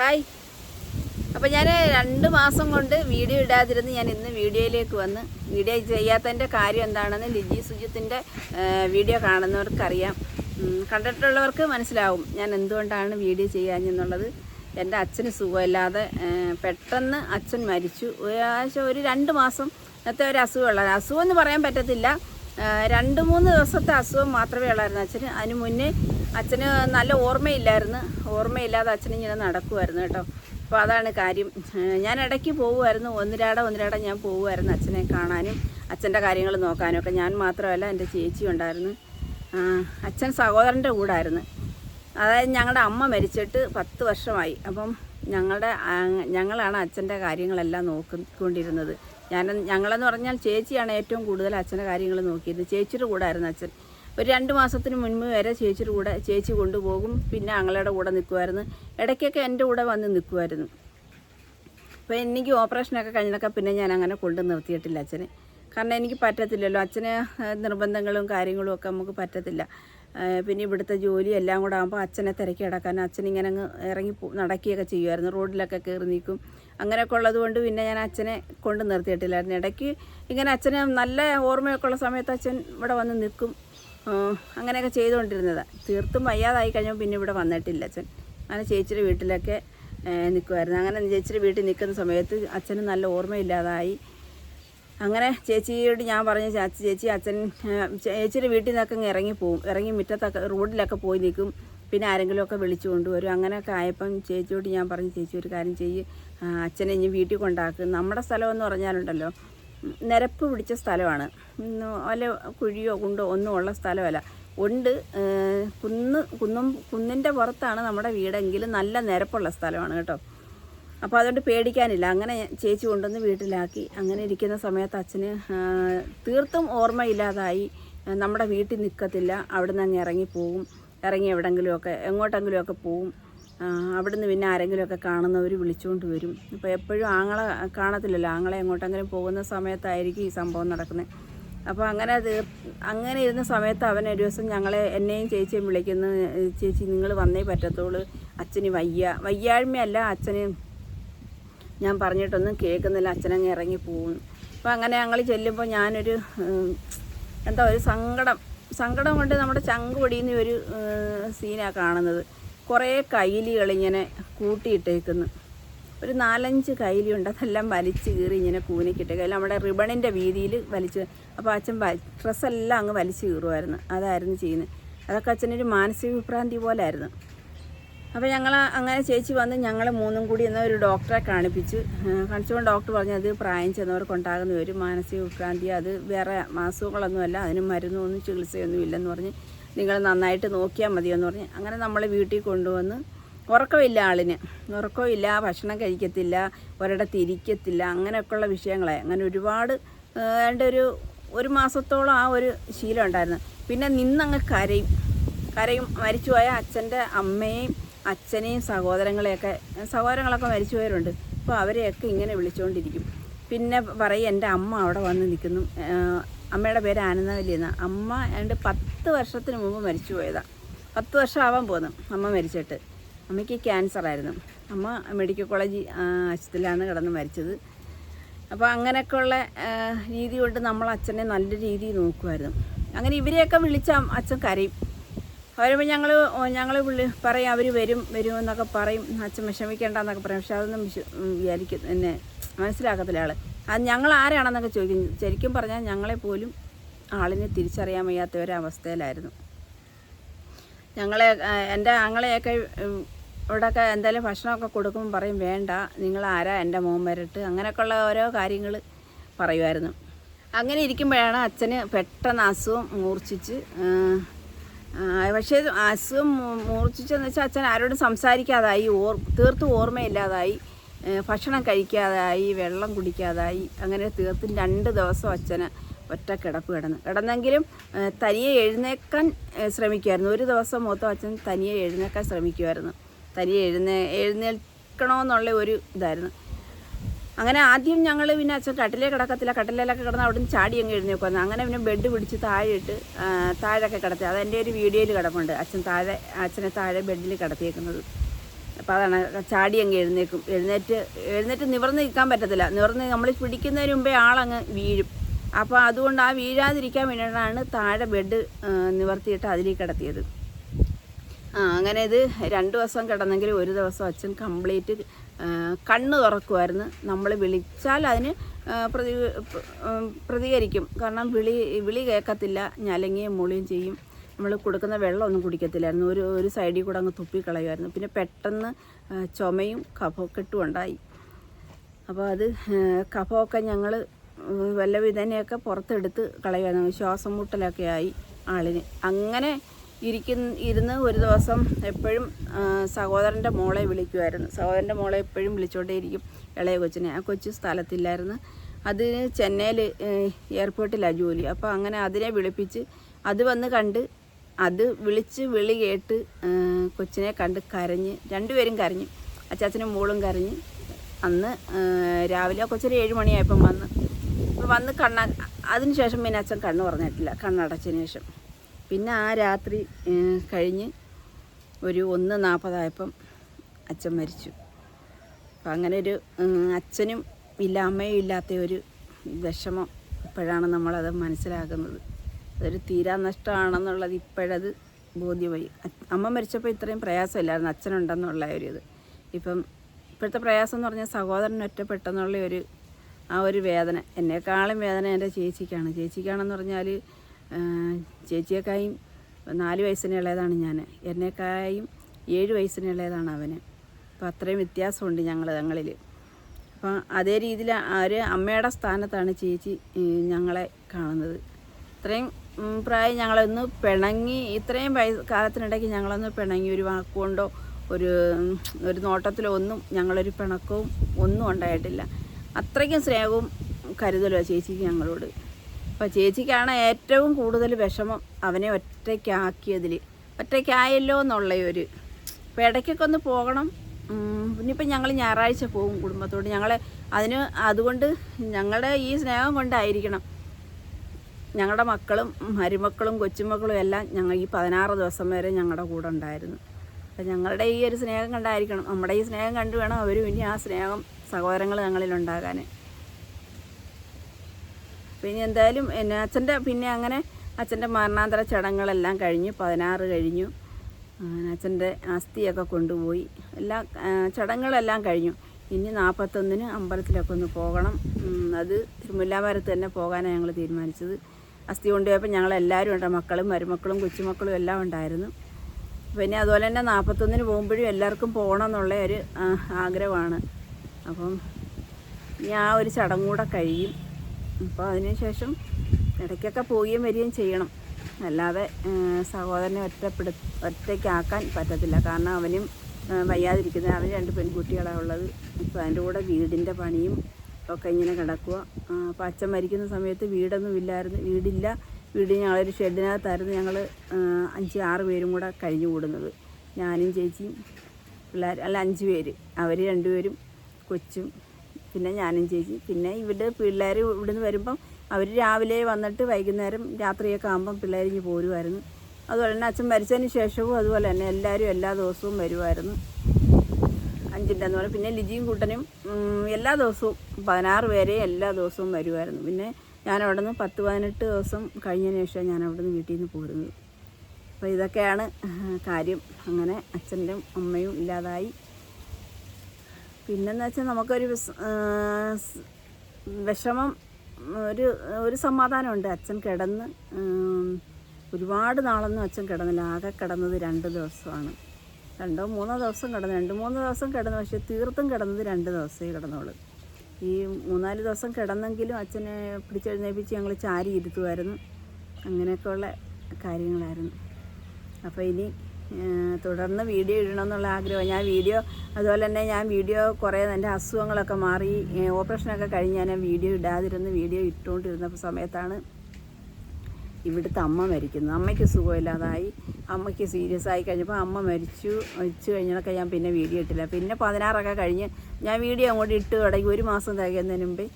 Hi. അപ്പോൾ ഞാൻ രണ്ട് മാസം കൊണ്ട് വീഡിയോ ഇടാതിരുന്ന് ഞാൻ ഇന്ന് വീഡിയോയിലേക്ക് വന്ന് വീഡിയോ ചെയ്യാത്തതിന്റെ കാര്യം എന്താണെന്ന് ലിജി സുജിത്തിന്റെ വീഡിയോ കാണുന്നവർക്കറിയാം. കണ്ടിട്ടുള്ളവർക്ക് മനസ്സിലാവും ഞാൻ എന്തുകൊണ്ടാണ് വീഡിയോ ചെയ്യാഞ്ഞെന്നുള്ളത്. എന്റെ അച്ഛന് സുഖമില്ലാതെ പെട്ടെന്ന് അച്ഛൻ മരിച്ചു. ഒരാഴ്ച ഒരു രണ്ട് മാസം ഇന്നത്തെ ഒരു അസുഖമുള്ള അസുഖം എന്ന് പറയാൻ പറ്റത്തില്ല. രണ്ട് മൂന്ന് ദിവസത്തെ അസുഖം മാത്രമേ ഉള്ളായിരുന്നു അച്ഛന്. അതിന് മുന്നേ അച്ഛന് നല്ല ഓർമ്മയില്ലായിരുന്നു. ഓർമ്മയില്ലാതെ അച്ഛൻ ഇങ്ങനെ നടക്കുമായിരുന്നു കേട്ടോ. അപ്പോൾ അതാണ് കാര്യം. ഞാൻ ഇടയ്ക്ക് പോകുമായിരുന്നു ഒന്നിരാട ഒന്നിരാട ഞാൻ പോകുമായിരുന്നു അച്ഛനെ കാണാനും അച്ഛന്റെ കാര്യങ്ങൾ നോക്കാനും ഒക്കെ. ഞാൻ മാത്രമല്ല എന്റെ ചേച്ചി ഉണ്ടായിരുന്നു. അച്ഛൻ സഹോദരന്റെ കൂടായിരുന്നു. അതായത് ഞങ്ങളുടെ അമ്മ മരിച്ചിട്ട് പത്ത് വർഷമായി. അപ്പം ഞങ്ങളുടെ ഞങ്ങളാണ് അച്ഛന്റെ കാര്യങ്ങളെല്ലാം നോക്കിക്കൊണ്ടിരുന്നത്. ഞാൻ ഞങ്ങളെന്ന് പറഞ്ഞാൽ ചേച്ചിയാണ് ഏറ്റവും കൂടുതൽ അച്ഛന്റെ കാര്യങ്ങൾ നോക്കിയത്. ചേച്ചിയുടെ കൂടെ ആയിരുന്നു അച്ഛൻ. ഒരു രണ്ട് മാസത്തിന് മുൻപ് വരെ ചേച്ചിയുടെ കൂടെ ചേച്ചി കൊണ്ടുപോകും. പിന്നെ അങ്ങളുടെ കൂടെ നിൽക്കുമായിരുന്നു ഇടയ്ക്കൊക്കെ എന്റെ കൂടെ വന്ന് നിൽക്കുമായിരുന്നു അപ്പോൾ എനിക്ക് ഓപ്പറേഷനൊക്കെ കഴിഞ്ഞൊക്കെ പിന്നെ ഞാൻ അങ്ങനെ കൊണ്ടു നിർത്തിയിട്ടില്ല അച്ഛനെ. കാരണം എനിക്ക് പറ്റത്തില്ലല്ലോ. അച്ഛന് നിർബന്ധങ്ങളും കാര്യങ്ങളും ഒക്കെ നമുക്ക് പറ്റത്തില്ല. പിന്നെ ഇവിടുത്തെ ജോലി എല്ലാം കൂടെ ആകുമ്പോൾ അച്ഛനെ തിരക്കി കിടക്കാൻ അച്ഛൻ ഇങ്ങനെ അങ്ങ് ഇറങ്ങി നടക്കുകയൊക്കെ ചെയ്യുമായിരുന്നു റോഡിലൊക്കെ കയറി നീക്കും അങ്ങനെയൊക്കെ ഉള്ളത് കൊണ്ട് പിന്നെ ഞാൻ അച്ഛനെ കൊണ്ട് നിർത്തിയിട്ടില്ലായിരുന്നു. ഇടയ്ക്ക് ഇങ്ങനെ അച്ഛനെ നല്ല ഓർമ്മയൊക്കെ ഉള്ള സമയത്ത് അച്ഛൻ ഇവിടെ വന്ന് നിൽക്കും. അങ്ങനെയൊക്കെ ചെയ്തുകൊണ്ടിരുന്നതാണ് തീർത്തും വയ്യാതായി കഴിഞ്ഞപ്പോൾ പിന്നെ ഇവിടെ വന്നിട്ടില്ല അച്ഛൻ. അങ്ങനെ ചേച്ചിയുടെ വീട്ടിലൊക്കെ നിൽക്കുമായിരുന്നു അങ്ങനെ ചേച്ചിയുടെ വീട്ടിൽ നിൽക്കുന്ന സമയത്ത് അച്ഛന് നല്ല ഓർമ്മയില്ലാതായി. അങ്ങനെ ചേച്ചിയോട് ഞാൻ പറഞ്ഞു ചാച്ചി ചേച്ചി അച്ഛൻ ചേച്ചിയുടെ വീട്ടിൽ നിന്നൊക്കെ അങ്ങ് ഇറങ്ങിപ്പോവും ഇറങ്ങി മുറ്റത്തൊക്കെ റോഡിലൊക്കെ പോയി നിൽക്കും. പിന്നെ ആരെങ്കിലും ഒക്കെ വിളിച്ചു കൊണ്ടുവരും. അങ്ങനെയൊക്കെ ആയപ്പം ചേച്ചിയോട് ഞാൻ പറഞ്ഞു ചേച്ചി ഒരു കാര്യം ചെയ്യ്. അച്ഛനെ ഇനി വീട്ടിൽ കൊണ്ടാക്കും. നമ്മുടെ സ്ഥലമെന്ന് പറഞ്ഞാലുണ്ടല്ലോ നിരപ്പ് പിടിച്ച സ്ഥലമാണ്. വല്ല കുഴിയോ കുണ്ടോ ഒന്നും ഉള്ള സ്ഥലമല്ല. ഉണ്ട് കുന്ന് കുന്നും കുന്നിന്റെ പുറത്താണ് നമ്മുടെ വീടെങ്കിലും നല്ല നിരപ്പുള്ള സ്ഥലമാണ് കേട്ടോ. അപ്പോൾ അതുകൊണ്ട് പേടിക്കാനില്ല. അങ്ങനെ ചേച്ചി കൊണ്ടുവന്ന് വീട്ടിലാക്കി. അങ്ങനെ ഇരിക്കുന്ന സമയത്ത് അച്ഛന് തീർത്തും ഓർമ്മയില്ലാതായി. നമ്മുടെ വീട്ടിൽ നിൽക്കത്തില്ല അവിടെ നിന്ന് അങ്ങ് ഇറങ്ങിപ്പോവും ഇറങ്ങി എവിടെങ്കിലുമൊക്കെ എങ്ങോട്ടെങ്കിലുമൊക്കെ പോവും. അവിടുന്ന് പിന്നെ ആരെങ്കിലുമൊക്കെ കാണുന്നവർ വിളിച്ചുകൊണ്ട് വരും. അപ്പോൾ എപ്പോഴും ആങ്ങളെ കാണത്തില്ലല്ലോ. ആങ്ങളെ എങ്ങോട്ടെങ്കിലും പോകുന്ന സമയത്തായിരിക്കും ഈ സംഭവം നടക്കുന്നത് അപ്പോൾ അങ്ങനെ അങ്ങനെ ഇരുന്ന സമയത്ത് അവൻ ഒരു ദിവസം ഞങ്ങളെ എന്നെയും ചേച്ചിയും വിളിക്കുന്നു. ചേച്ചി നിങ്ങൾ വന്നേ പറ്റത്തുള്ളൂ. അച്ഛന് വയ്യ. വയ്യാഴ്മയല്ല അച്ഛന് ഞാൻ പറഞ്ഞിട്ടൊന്നും കേൾക്കുന്നില്ല. അച്ഛനങ്ങ് ഇറങ്ങി പോകും അപ്പോൾ അങ്ങനെ ഞങ്ങൾ ചെല്ലുമ്പോൾ ഞാനൊരു എന്താ ഒരു സങ്കടം. സങ്കടം കൊണ്ട് നമ്മുടെ ചങ്ക് പൊടിയുന്ന ഒരു സീനാണ് കാണുന്നത്. കുറേ കൈലികൾ ഇങ്ങനെ കൂട്ടിയിട്ടേക്കുന്നു. ഒരു നാലഞ്ച് കൈലിയുണ്ട് അതെല്ലാം വലിച്ച് കീറി ഇങ്ങനെ കൂനിക്കിട്ട് അല്ല നമ്മുടെ റിബണിന്റെ വീതിയിൽ വലിച്ച് അപ്പോൾ അച്ഛൻ ഡ്രസ്സെല്ലാം അങ്ങ് വലിച്ച് കീറുമായിരുന്നു അതായിരുന്നു ചെയ്യുന്നത് അതൊക്കെ അച്ഛനൊരു മാനസിക വിഭ്രാന്തി പോലെ ആയിരുന്നു അപ്പോൾ ഞങ്ങൾ അങ്ങനെ ചേച്ചി വന്ന് ഞങ്ങൾ മൂന്നും കൂടി എന്ന ഒരു ഡോക്ടറെ കാണിപ്പിച്ചു. കാണിച്ചപ്പോൾ ഡോക്ടർ പറഞ്ഞു അത് പ്രായം ചെന്നവർക്ക് ഉണ്ടാകുന്ന ഒരു മാനസിക വിഭ്രാന്തി അത് വേറെ അസുഖങ്ങളൊന്നുമല്ല. അതിന് മരുന്നൊന്നും ചികിത്സയൊന്നും ഇല്ലെന്ന് പറഞ്ഞ് നിങ്ങൾ നന്നായിട്ട് നോക്കിയാൽ മതിയെന്ന് പറഞ്ഞ് അങ്ങനെ നമ്മൾ വീട്ടിൽ കൊണ്ടുവന്ന് ഉറക്കമില്ല ആളിന്. ഉറക്കമില്ല ഭക്ഷണം കഴിക്കത്തില്ല ഒരിടത്ത് ഇരിക്കത്തില്ല അങ്ങനെയൊക്കെയുള്ള വിഷയങ്ങളെ. അങ്ങനെ ഒരുപാട് ഏതാണ്ട് ഒരു ഒരു മാസത്തോളം ആ ഒരു ശീലം ഉണ്ടായിരുന്നു. പിന്നെ നിന്നങ്ങ് കരയും. കരയും. മരിച്ചുപോയ അച്ഛന്റെ അമ്മയും അച്ഛനെയും സഹോദരങ്ങളെയൊക്കെ സഹോദരങ്ങളൊക്കെ മരിച്ചുപോയവരുണ്ട്. അപ്പോൾ അവരെയൊക്കെ ഇങ്ങനെ വിളിച്ചുകൊണ്ടിരിക്കും പിന്നെ പറയും എന്റെ അമ്മ അവിടെ വന്ന് നിൽക്കുന്നു. അമ്മയുടെ പേര് ആനന്ദവല്ലി എന്ന. അമ്മ എന്റെ പത്ത് വർഷത്തിന് മുമ്പ് മരിച്ചു പോയതാണ് പത്ത് വർഷം ആവാൻ പോകുന്നു അമ്മ മരിച്ചിട്ട്. അമ്മയ്ക്ക് ക്യാൻസർ ആയിരുന്നു. അമ്മ മെഡിക്കൽ കോളേജ് ആശുപത്രിയിലാണ് കിടന്ന് മരിച്ചത്. അപ്പോൾ അങ്ങനെയൊക്കെയുള്ള രീതി കൊണ്ട് നമ്മൾ അച്ഛനെ നല്ല രീതിയിൽ നോക്കുമായിരുന്നു. അങ്ങനെ ഇവരെയൊക്കെ വിളിച്ച അച്ഛൻ കരയും. അവരുമ്പോൾ ഞങ്ങൾ ഞങ്ങൾ വിളി പറയും അവർ വരും വരും എന്നൊക്കെ പറയും. അച്ഛൻ വിഷമിക്കേണ്ട എന്നൊക്കെ പറയും. പക്ഷെ അതൊന്നും വിശ്വ ഉം, വിചാരിക്കും എന്നെ മനസ്സിലാക്കത്തില്ല ആൾ അത് ഞങ്ങൾ ആരാണെന്നൊക്കെ ചോദിക്കും. ശരിക്കും പറഞ്ഞാൽ ഞങ്ങളെ പോലും ആളിനെ തിരിച്ചറിയാൻ വയ്യാത്ത ഒരവസ്ഥയിലായിരുന്നു ഞങ്ങളെ എന്റെ ആങ്ങളെയൊക്കെ ഇവിടെയൊക്കെ എന്തായാലും ഭക്ഷണമൊക്കെ കൊടുക്കുമ്പോൾ പറയും വേണ്ട നിങ്ങൾ ആരാ എന്റെ മോൻ വരട്ട് അങ്ങനെയൊക്കെയുള്ള ഓരോ കാര്യങ്ങൾ പറയുമായിരുന്നു അങ്ങനെ ഇരിക്കുമ്പോഴാണ് അച്ഛന് പെട്ടെന്ന് അസുഖം മൂർച്ഛിച്ച് പക്ഷേ അസുഖം മൂർച്ഛിച്ചെന്ന് വെച്ചാൽ അച്ഛൻ ആരോടും സംസാരിക്കാതായി ഓർ തീർത്ത് ഓർമ്മയില്ലാതായി ഭക്ഷണം കഴിക്കാതായി വെള്ളം കുടിക്കാതായി അങ്ങനെ തീർത്തും രണ്ട് ദിവസം അച്ഛന് ഒറ്റ കിടപ്പ് കിടന്നു. കിടന്നെങ്കിലും തനിയെ എഴുന്നേക്കാൻ ശ്രമിക്കുമായിരുന്നു ഒരു ദിവസം മൊത്തം അച്ഛൻ തനിയെ എഴുന്നേക്കാൻ ശ്രമിക്കുമായിരുന്നു തനിയെ എഴുന്നേ എഴുന്നേൽക്കണമെന്നുള്ള ഒരു ഇതായിരുന്നു. അങ്ങനെ ആദ്യം ഞങ്ങൾ പിന്നെ അച്ഛൻ കട്ടിലേ കിടക്കത്തില്ല. കട്ടിലയിലൊക്കെ കിടന്ന് അവിടെ നിന്ന് ചാടി അങ്ങ് എഴുന്നേക്കുമായിരുന്നു അങ്ങനെ പിന്നെ ബെഡ് പിടിച്ച് താഴെ ഇട്ട് താഴെയൊക്കെ കിടത്തി. അതെന്റെ ഒരു വീഡിയോയിൽ കിടപ്പുണ്ട്. അച്ഛൻ താഴെ അച്ഛനെ താഴെ ബെഡിൽ കിടത്തിയേക്കുന്നത്. അപ്പോൾ അതാണ് ചാടി അങ്ങ് എഴുന്നേക്കും. എഴുന്നേറ്റ് എഴുന്നേറ്റ് നിവർന്ന് നിൽക്കാൻ പറ്റത്തില്ല. നിവർന്ന് നമ്മൾ പിടിക്കുന്നതിന് മുമ്പേ ആളങ്ങ് വീഴും. അപ്പോൾ അതുകൊണ്ട് ആ വീഴാതിരിക്കാൻ വേണ്ടിയിട്ടാണ് താഴെ ബെഡ് നിവർത്തിയിട്ട് അതിലേക്ക് കിടത്തിയത്. അങ്ങനെ ഇത് രണ്ട് ദിവസം കിടന്നെങ്കിൽ ഒരു ദിവസം അച്ഛൻ കംപ്ലീറ്റ് കണ്ണ് തുറക്കുമായിരുന്നു നമ്മൾ വിളിച്ചാൽ അതിന് പ്രതി പ്രതികരിക്കും. കാരണം വിളി വിളി കേൾക്കത്തില്ല. ഞലങ്ങിയും മുളിയും ചെയ്യും. നമ്മൾ കൊടുക്കുന്ന വെള്ളമൊന്നും കുടിക്കത്തില്ലായിരുന്നു. ഒരു ഒരു സൈഡിൽ കൂടെ അങ്ങ് തുപ്പിക്കളയുമായിരുന്നു പിന്നെ പെട്ടെന്ന് ചുമയും കഫക്കെട്ടും ഉണ്ടായി. അപ്പോൾ അത് കഫമൊക്കെ ഞങ്ങൾ വല്ല വിധനെയൊക്കെ പുറത്തെടുത്ത് കളയുമായിരുന്നു ശ്വാസം മുട്ടലൊക്കെ ആയി ആളിന്. അങ്ങനെ ഇരിക്കുന്ന ഇരുന്ന് ഒരു ദിവസം എപ്പോഴും സഹോദരന്റെ മോളെ വിളിക്കുമായിരുന്നു സഹോദരന്റെ മോളെ എപ്പോഴും വിളിച്ചുകൊണ്ടേയിരിക്കും ഇളയ കൊച്ചിനെ. ആ കൊച്ചു സ്ഥലത്തില്ലായിരുന്നു. അത് ചെന്നൈയിൽ എയർപോർട്ടിലാണ് ജോലി. അപ്പോൾ അങ്ങനെ അതിനെ വിളിപ്പിച്ച് അത് വന്ന് കണ്ട് അത് വിളിച്ച് വിളി കേട്ട് കൊച്ചിനെ കണ്ട് കരഞ്ഞ് രണ്ടുപേരും കരഞ്ഞു അച്ചാച്ചനും മോളും കരഞ്ഞ് അന്ന് രാവിലെ കൊച്ചൊരു ഏഴ് മണിയായപ്പം വന്ന്. വന്ന് കണ്ണ അതിന് ശേഷം പിന്നെ അച്ഛൻ കണ്ണ് പറഞ്ഞിട്ടില്ല. കണ്ണടച്ചതിന് ശേഷം. പിന്നെ ആ രാത്രി കഴിഞ്ഞ് ഒരു ഒന്ന് നാൽപ്പതായപ്പം അച്ഛൻ മരിച്ചു. അപ്പം അങ്ങനെ ഒരു അച്ഛനും ഇല്ല അമ്മയും ഇല്ലാത്ത ഒരു വിഷമം ഇപ്പോഴാണ് നമ്മളത് മനസ്സിലാക്കുന്നത് അതൊരു തീരാ നഷ്ടമാണെന്നുള്ളത് ഇപ്പോഴത് ബോധ്യമായി. അമ്മ മരിച്ചപ്പോൾ ഇത്രയും പ്രയാസമില്ലായിരുന്നു അച്ഛനുണ്ടെന്നുള്ള ഒരു ഇത്. ഇപ്പം ഇപ്പോഴത്തെ പ്രയാസം എന്ന് പറഞ്ഞാൽ സഹോദരൻ ഒറ്റപ്പെട്ടെന്നുള്ള ഒരു ആ ഒരു വേദന. എന്നെക്കാളും വേദന എന്റെ ചേച്ചിക്കാണ്. ചേച്ചിക്കാണെന്ന് പറഞ്ഞാൽ ചേച്ചിയേക്കായും നാല് വയസ്സിന് ഇളയതാണ് ഞാൻ. എന്നെക്കായും ഏഴ് വയസ്സിന് ഇളയതാണ് അവന്. അപ്പോൾ അത്രയും വ്യത്യാസമുണ്ട് ഞങ്ങൾ ഞങ്ങളിൽ അപ്പം അതേ രീതിയിൽ ഒരു അമ്മയുടെ സ്ഥാനത്താണ് ചേച്ചി ഞങ്ങളെ കാണുന്നത്. ഇത്രയും പ്രായം ഞങ്ങളൊന്ന് പിണങ്ങി ഇത്രയും വയസ്സ് കാലത്തിനിടയ്ക്ക് ഞങ്ങളൊന്ന് പിണങ്ങി ഒരു വാക്കുകൊണ്ടോ ഒരു ഒരു നോട്ടത്തിലോ ഒന്നും ഞങ്ങളൊരു പിണക്കവും ഒന്നും ഉണ്ടായിട്ടില്ല. അത്രയ്ക്കും സ്നേഹവും കരുതലോ ചേച്ചിക്ക് ഞങ്ങളോട്. അപ്പോൾ ചേച്ചിക്കാണ് ഏറ്റവും കൂടുതൽ വിഷമം അവനെ ഒറ്റയ്ക്കാക്കിയതിൽ ഒറ്റയ്ക്കായല്ലോ എന്നുള്ള ഒരു അപ്പോൾ ഇടയ്ക്കൊക്കെ ഒന്ന് പോകണം. പിന്നിപ്പം ഞങ്ങൾ ഞായറാഴ്ച പോകും കുടുംബത്തോട്. ഞങ്ങൾ അതിന് അതുകൊണ്ട് ഞങ്ങളുടെ ഈ സ്നേഹം കൊണ്ടായിരിക്കണം. ഞങ്ങളുടെ മക്കളും മരുമക്കളും കൊച്ചുമക്കളും എല്ലാം ഞങ്ങൾ ഈ പതിനാറ് ദിവസം വരെ ഞങ്ങളുടെ കൂടെ ഉണ്ടായിരുന്നു. അപ്പം ഞങ്ങളുടെ ഈ ഒരു സ്നേഹം കണ്ടായിരിക്കണം. നമ്മുടെ ഈ സ്നേഹം കണ്ടു വേണം അവരും ഇനി ആ സ്നേഹം സഹോദരങ്ങൾ ഞങ്ങളിലുണ്ടാകാൻ പിന്നെ എന്തായാലും എന്നെ അച്ഛന്റെ പിന്നെ അങ്ങനെ അച്ഛന്റെ മരണാന്തര ചടങ്ങുകളെല്ലാം കഴിഞ്ഞു പതിനാറ് കഴിഞ്ഞു. അച്ഛന്റെ അസ്ഥിയൊക്കെ കൊണ്ടുപോയി. എല്ലാ ചടങ്ങുകളെല്ലാം കഴിഞ്ഞു. ഇനി നാൽപ്പത്തൊന്നിന് അമ്പലത്തിലൊക്കെ ഒന്ന് പോകണം. അത് തിരുമുല്ലാമരത്ത് തന്നെ പോകാനാണ് ഞങ്ങൾ തീരുമാനിച്ചത്. അസ്ഥി കൊണ്ടുപോയപ്പോൾ ഞങ്ങൾ എല്ലാവരും ഉണ്ട് മക്കളും മരുമക്കളും കൊച്ചുമക്കളും എല്ലാം ഉണ്ടായിരുന്നു. പിന്നെ അതുപോലെ തന്നെ നാൽപ്പത്തൊന്നിന് പോകുമ്പോഴും എല്ലാവർക്കും പോകണം എന്നുള്ള ഒരു ആഗ്രഹമാണ്. അപ്പം ഇനി ആ ഒരു ചടങ്ങൂടെ കഴിയും. അപ്പോൾ അതിനുശേഷം ഇടയ്ക്കൊക്കെ പോവുകയും വരികയും ചെയ്യണം. അല്ലാതെ സഹോദരനെ ഒറ്റപ്പെടു ഒറ്റയ്ക്കാക്കാൻ പറ്റത്തില്ല. കാരണം അവനും വയ്യാതിരിക്കുന്ന അവന് രണ്ട് പെൺകുട്ടികളാണ് ഉള്ളത്. അപ്പോൾ അതിന്റെ കൂടെ വീടിന്റെ പണിയും ഒക്കെ ഇങ്ങനെ കിടക്കുക. അപ്പോൾ അച്ഛൻ മരിക്കുന്ന സമയത്ത് വീടൊന്നും ഇല്ലായിരുന്നു. വീടില്ല. വീട് ഞങ്ങളൊരു ഷെഡിനകത്തായിരുന്നു ഞങ്ങൾ അഞ്ച് ആറ് പേരും കൂടെ കഴിഞ്ഞു കൂടുന്നത്. ഞാനും ചേച്ചിയും പിള്ളേർ അല്ല അഞ്ച് പേര്. അവർ രണ്ടുപേരും കൊച്ചും പിന്നെ ഞാനും ചേച്ചി. പിന്നെ ഇവിടെ പിള്ളേർ ഇവിടുന്ന് വരുമ്പം അവർ രാവിലെ വന്നിട്ട് വൈകുന്നേരം രാത്രിയൊക്കെ ആകുമ്പം പിള്ളേർ ഇനി പോരുമായിരുന്നു. അതുപോലെ തന്നെ അച്ഛൻ മരിച്ചതിന് ശേഷവും അതുപോലെ തന്നെ എല്ലാവരും എല്ലാ ദിവസവും വരുമായിരുന്നു. അഞ്ചിന്റെ എന്ന് പിന്നെ ലിജിയും കൂട്ടനും എല്ലാ ദിവസവും പതിനാറ് പേരെ എല്ലാ ദിവസവും വരുമായിരുന്നു. പിന്നെ ഞാൻ അവിടെ നിന്ന് പത്ത് പതിനെട്ട് ദിവസം കഴിഞ്ഞതിന് ശേഷം ഞാൻ അവിടെ നിന്ന് വീട്ടിൽ നിന്ന് പോരുന്നത്. അപ്പോൾ ഇതൊക്കെയാണ് കാര്യം. അങ്ങനെ അച്ഛന്റെ അമ്മയും ഇല്ലാതായി. പിന്നെന്ന് വെച്ചാൽ നമുക്കൊരു വിഷമം ഒരു ഒരു സമാധാനമുണ്ട്. അച്ഛൻ കിടന്ന് ഒരുപാട് നാളൊന്നും അച്ഛൻ കിടന്നില്ല. ആകെ കിടന്നത് രണ്ട് ദിവസമാണ്. രണ്ടോ മൂന്നോ ദിവസം കിടന്നു. രണ്ട് മൂന്ന് ദിവസം കിടന്നു. പക്ഷെ തീർത്തും കിടന്നത് രണ്ട് ദിവസമേ കിടന്നുള്ളൂ. ഈ മൂന്നാൽ ദിവസം കിടന്നെങ്കിലും അച്ഛനെ പിടിച്ചെഴുന്നേപ്പിച്ച് ഞങ്ങൾ ചാരി ഇരുത്തുമായിരുന്നു അങ്ങനെയൊക്കെയുള്ള കാര്യങ്ങളായിരുന്നു. അപ്പോൾ ഇനി തുടർന്ന് വീഡിയോ ഇടണമെന്നുള്ള ആഗ്രഹം. ഞാൻ വീഡിയോ അതുപോലെ തന്നെ ഞാൻ വീഡിയോ കുറേ എന്റെ അസുഖങ്ങളൊക്കെ മാറി ഓപ്പറേഷനൊക്കെ കഴിഞ്ഞ് ഞാൻ വീഡിയോ ഇടാതിരുന്ന് വീഡിയോ ഇട്ടുകൊണ്ടിരുന്ന സമയത്താണ് ഇവിടുത്തെ അമ്മ മരിക്കുന്നത്. അമ്മയ്ക്ക് സുഖമില്ലാതായി. അമ്മയ്ക്ക് സീരിയസ് ആയി കഴിഞ്ഞപ്പോൾ അമ്മ മരിച്ചു. മരിച്ചു കഴിഞ്ഞതൊക്കെ ഞാൻ പിന്നെ വീഡിയോ ഇട്ടില്ല. പിന്നെ പതിനാറൊക്കെ കഴിഞ്ഞ് ഞാൻ വീഡിയോ അങ്ങോട്ട് ഇട്ട് തുടങ്ങി. ഒരു മാസം തികയുന്നതിന് മുമ്പേ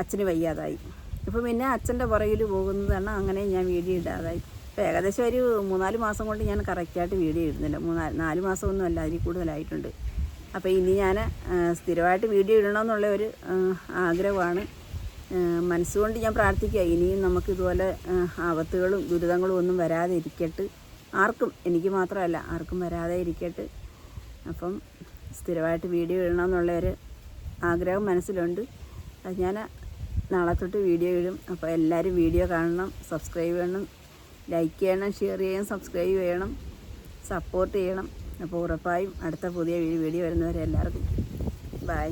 അച്ഛന് വയ്യാതായി. അപ്പോൾ പിന്നെ അച്ഛന്റെ പുറകിൽ പോകുന്നതാണ് അങ്ങനെ ഞാൻ വീഡിയോ ഇടാതായി. അപ്പോൾ ഏകദേശം ഒരു മൂന്നാൽ മാസം കൊണ്ട് ഞാൻ കറക്റ്റായിട്ട് വീഡിയോ ഇടുന്നില്ല മൂന്നാൽ നാല് മാസമൊന്നും അല്ല അതിൽ കൂടുതലായിട്ടുണ്ട്. അപ്പോൾ ഇനി ഞാൻ സ്ഥിരമായിട്ട് വീഡിയോ ഇടണമെന്നുള്ള ഒരു ആഗ്രഹമാണ്. മനസ്സുകൊണ്ട് ഞാൻ പ്രാർത്ഥിക്കുക ഇനിയും നമുക്ക് ഇതുപോലെ ആപത്തുകളും ദുരിതങ്ങളും ഒന്നും വരാതെ ഇരിക്കട്ട്. ആർക്കും എനിക്ക് മാത്രമല്ല ആർക്കും വരാതെ ഇരിക്കട്ട്. അപ്പം സ്ഥിരമായിട്ട് വീഡിയോ ഇടണമെന്നുള്ള ഒരു ആഗ്രഹം മനസ്സിലുണ്ട്. അത് ഞാൻ നാളെ തൊട്ട് വീഡിയോ ഇടും. അപ്പോൾ എല്ലാവരും വീഡിയോ കാണണം സബ്സ്ക്രൈബ് ചെയ്യണം. ലൈക്ക് ചെയ്യണം ഷെയർ ചെയ്യണം സബ്സ്ക്രൈബ് ചെയ്യണം സപ്പോർട്ട് ചെയ്യണം. അപ്പോൾ ഉറപ്പായും അടുത്ത പുതിയ വീഡിയോ വരുന്നവരെ എല്ലാവർക്കും. ബൈ